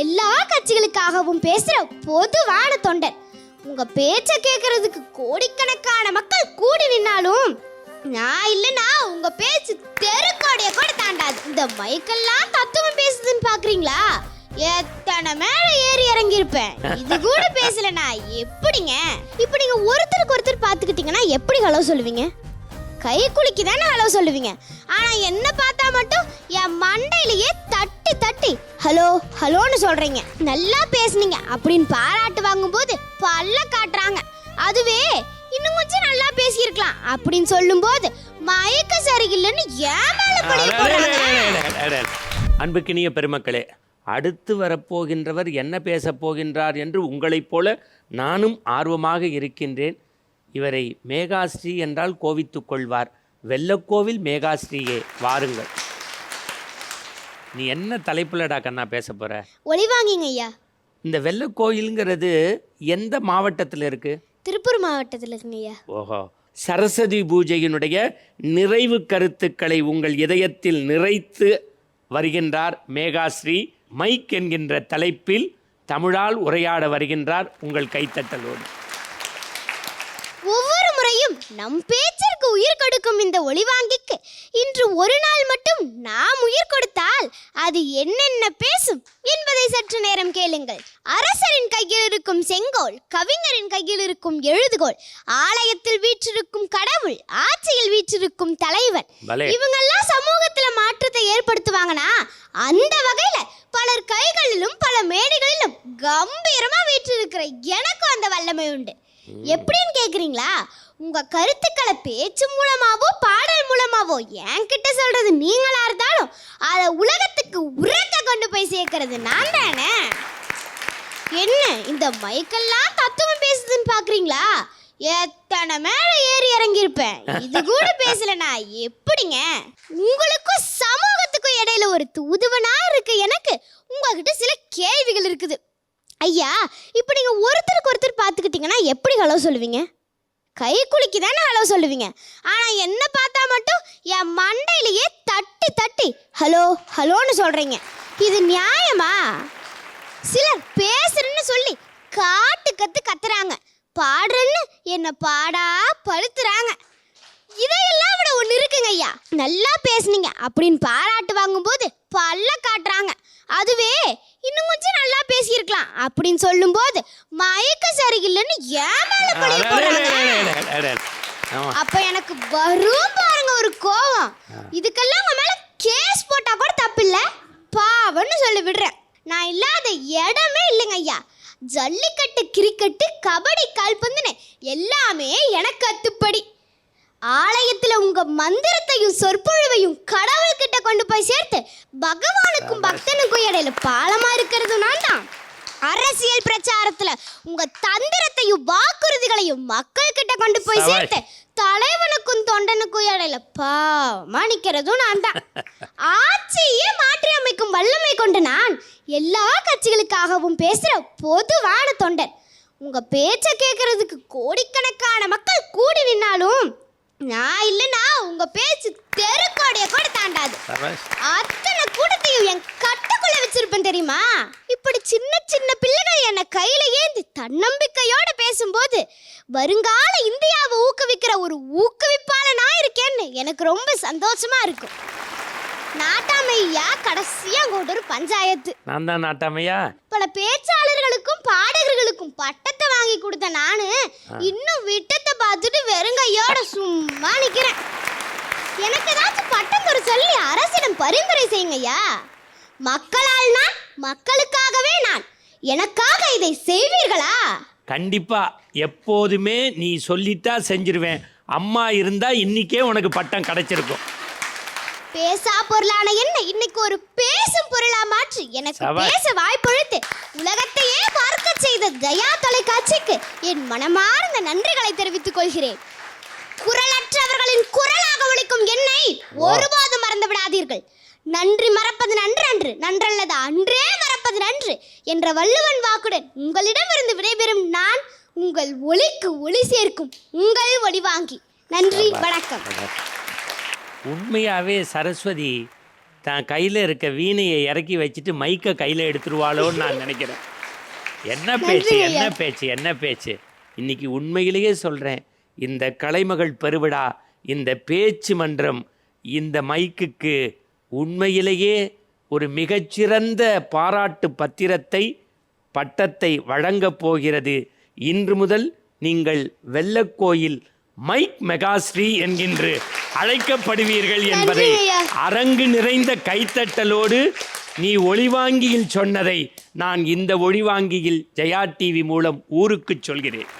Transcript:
எல்லா கட்சிகளுக்காகவும் பேசுற பொதுவான தொண்டர். உங்க பேச்ச கேட்கறதுக்கு கோடிக்கணக்கான மக்கள் கூடி நின்னாலும் நான் இல்லனா உங்க பேச்சு தெருக்கோடைய கூட தாண்டாது. இந்த மைக்கெல்லாம் தத்துவம் பேசுதுன்னு பாக்குறீங்களா? எத்தனை மேல ஏறி இறங்கி இருப்பேன் இது கூட பேசலனா எப்படிங்க? இப்ப நீங்க ஒருத்தருக்கு ஒருத்தர் பாத்துக்கிட்டீங்கன்னா எப்படி ஹலோ சொல்லுவீங்க? கை குலுக்கி தானே ஹலோ சொல்லுவீங்க. ஆனா என்ன பார்த்தா மட்டும் என் மண்டையிலேயே தட்டி தட்டி ஹலோ ஹலோன்னு சொல்றீங்க. நல்லா பேசுனீங்க. அப்படின்னு பாராட்டு வாங்கும்போது பல்ல காட்டுறாங்க. அதுவே இன்னும் கொஞ்சம் நல்லா பேசியிருக்கலாம். அப்படின்னு சொல்லும்போது மயக்க சரியில்லைன்னு ஏன் மேல பழிய போடுறாங்க. அன்புக்கினிய பெருமக்களே அடுத்து வரப்போகின்றவர் என்ன பேசப் போகின்றார் என்று உங்களைப் போல நானும் ஆர்வமாக இருக்கின்றேன். இவரை மேகாஸ்ரீ என்றால் கோவித்துக் கொள்வார். வெள்ளக்கோவில் மேகாஸ்ரீயே வாருங்கள். நீ என்ன தலைப்புலடா கண்ணா பேச போற? ஒளி வாங்கிங்க ஐயா. இந்த வெள்ளக்கோயிலுங்கிறது எந்த மாவட்டத்தில் இருக்கு? திருப்பூர் மாவட்டத்தில் இருக்குங்க ஐயா. ஓஹோ. சரஸ்வதி பூஜையினுடைய நிறைவு கருத்துக்களை உங்கள் இதயத்தில் நிறைத்து வருகின்றார் மேகாஸ்ரீ. மைக் என்கின்ற தலைப்பில் தமிழால் உரையாட வருகின்றார் உங்கள் கைத்தட்டலோடு. ஒவ்வொரு முறையும் நம் பேச்சிற்கு உயிர் கொடுக்கும் இந்த ஒளிவாங்கிக்கு. இன்று ஒரு நாள் மட்டும் நாம் உயிர் கொடுத்தால் அது என்னென்ன பேசும் என்பதை சற்று நேரம் கேளுங்கள். அரசரின் கையில் இருக்கும் செங்கோல் கவிஞரின் கையில் இருக்கும் எழுதுகோல் ஆலயத்தில் வீற்றிருக்கும் கடவுள் ஆட்சியில் வீற்றிருக்கும் தலைவன். இவங்கெல்லாம் சமூகத்துல மாற்றத்தை ஏற்படுத்துவாங்கன்னா அந்த வகையில பலர் கைகளிலும் பல மேடைகளிலும் கம்பீரமா வீற்றிருக்கிற எனக்கும் அந்த வல்லமை உண்டு. எப்படின்னு கேக்குறீங்களா? உங்க கருத்துக்களை பேச்சு மூலமாவோ பாடல் மூலமாவோ என்கிட்ட சொல்றது நீங்களா இருந்தாலும் அதை உலகத்துக்கு உறக்க கொண்டு போய் சேர்க்கறது நான் தானே? என்ன இந்த மைக்கெல்லாம் தத்துவம் பேசுதுன்னு பாக்குறீங்களா? எத்தனை மேல ஏறி இறங்கி இருப்பேன் இது கூட பேசலனா எப்படிங்க? உங்களுக்கும் சமூகத்துக்கும் இடையில ஒரு தூதுவனா இருக்கு எனக்கு. உங்ககிட்ட சில கேள்விகள் இருக்குது. ஐயா இப்போ நீங்க ஒரு பார்த்தீங்கன்னா எப்படி ஹலோ சொல்லுவீங்க? கை குலுக்கி தானே ஹலோ சொல்லுவீங்க. ஆனால் என்ன பார்த்தா மட்டும் என் மண்டையிலேயே தட்டி தட்டி ஹலோ ஹலோன்னு சொல்கிறீங்க இது நியாயமா? சிலர் பேசுறேன்னு சொல்லி காட்டு கத்து கத்துறாங்க. பாடுறேன்னு என்ன பாடா பழுத்துறாங்க இதையெல்லாம் விட ஒன்று இருக்குங்க ஐயா. நல்லா பேசுனீங்க. அப்படின்னு பாராட்டு வாங்கும்போது பல்ல காட்டுறாங்க. அதுவே இன்னும் கொஞ்சம் நல்லா பேசியிருக்கலாம். அப்படின்னு சொல்லும்போது மயக்க சரியில்லைன்னு ஏன் மேல பழிய போடுறாங்க? ஆமா. அப்ப எனக்கு வரும் பாருங்க ஒரு கோவம். இதுக்கெல்லாம் உங்க மேல கேஸ் போட்டா கூட தப்பு இல்ல பாவன்னு சொல்லி விடுறேன். நான் இல்லாத இடமே இல்லைங்க ஐயா. ஜல்லிக்கட்டு கிரிக்கெட்டு கபடி கால்பந்துன்னு எல்லாமே எனக்கு அத்துப்படி. ஆலயத்துல உங்க மந்திரத்தையும் சொற்பொழிவையும் கடவுள்கிட்ட கொண்டு போய் சேர்த்து பகவானுக்கும் பக்தனுக்கும் இடையில பாலமா இருக்கிறது நான் தான் அரசியல் பிரச்சாரத்துல உங்க தந்திரத்தையும் வாக்குறுதிகளையும் மக்கள் கிட்ட கொண்டு போய் சபாஷ். சேர்த்து தலைவனுக்கும் தொண்டனுக்கும் இடையில பாவமா நிக்கிறதும் நான் தான் ஆட்சியே மாற்றி அமைக்கும் வல்லமை கொண்ட நான் எல்லா கட்சிகளுக்காகவும் பேசுற பொதுவான தொண்டர் உங்க பேச்ச கேட்கறதுக்கு கோடிக்கணக்கான மக்கள் கூடி நின்னாலும் நான் இல்லைன்னா உங்க பேச்சு தெருக்கோடைய கூட தாண்டாது. அத்தனை கூட்டத்தையும் வச்சிருப்பேன் தெரியுமா? இப்படி சின்ன சின்ன பிள்ளைகள் என்னை கையில ஏந்தி தன்னம்பிக்கையோட பேசும்போது வருங்கால இந்தியாவை ஊக்குவிக்கிற ஒரு ஊக்குவிப்பாளனா இருக்கேன்னு எனக்கு ரொம்ப சந்தோஷமா இருக்கும் நாட்டாமையா கடைசியா அங்க ஒரு பஞ்சாயத்து. நான் தான் நாட்டாமையா? பல பேச்சாளர்களுக்கும் பாடகர்களுக்கும் பட்டத்தை வாங்கி கொடுத்த நானு இன்னும் விட்டத்தை பார்த்துட்டு வெறுங்கையோட சும்மா நிக்கிறேன். எனக்கு ஏதாச்சும் பட்டம் தர சொல்லி அரசிடம் பரிந்துரை செய்யுங்கய்யா. மக்களால் நான் மக்களுக்காகவே நான். எனக்காக இதை செய்வீர்களா? கண்டிப்பா. எப்போதுமே நீ சொல்லிட்டா செஞ்சிருவேன். அம்மா இருந்தா இன்னிக்கே உனக்கு பட்டம் கிடைச்சிருக்கும். பேசா பொருளான என்ன? இன்னைக்கு ஒரு பேசும் பொருளா மாற்றி. எனக்கு. பேச வாய்ப்பளித்து உலகத்தையே பார்க்க செய்த தயா தொலைக்காட்சிக்கு என் மனமார்ந்த நன்றிகளை தெரிவித்துக் கொள்கிறேன். குரலற்றவர்களின் குரலாக ஒலிக்கும் என்னை ஒருபோதும் மறந்து விடாதீர்கள். நன்றி மறப்பது நன்று அன்று நன்றல்லது அன்றே மறப்பது நன்று என்ற வள்ளுவன் வாக்குடன் உங்களிடமிருந்து விடைபெறும் நான் உங்கள் ஒளிக்கு ஒளி சேர்க்கும் உங்கள் ஒளி வாங்கி. நன்றி வணக்கம். உண்மையாவே சரஸ்வதி தான் கையில் இருக்க வீணையை இறக்கி வச்சுட்டு மைக்கை கையில் எடுத்துருவாளோன்னு நான் நினைக்கிறேன். என்ன பேச்சு என்ன பேச்சு என்ன பேச்சு? இன்னைக்கு உண்மையிலேயே சொல்கிறேன் இந்த கலைமகள் பெருவிழா இந்த பேச்சு மன்றம் இந்த மைக்குக்கு உண்மையிலேயே ஒரு மிகச்சிறந்த பாராட்டு பத்திரத்தை பட்டத்தை வழங்கப் போகிறது இன்று முதல் நீங்கள் வெள்ளக்கோயில் மைக் மெகாஸ்ரீ என்கின்ற அழைக்கப்படுவீர்கள் என்பதை. அரங்கு நிறைந்த கைத்தட்டலோடு நீ ஒளிவாங்கியில் சொன்னதை நான் இந்த ஒளிவாங்கியில் ஜெயா டிவி மூலம் ஊருக்கு சொல்கிறேன்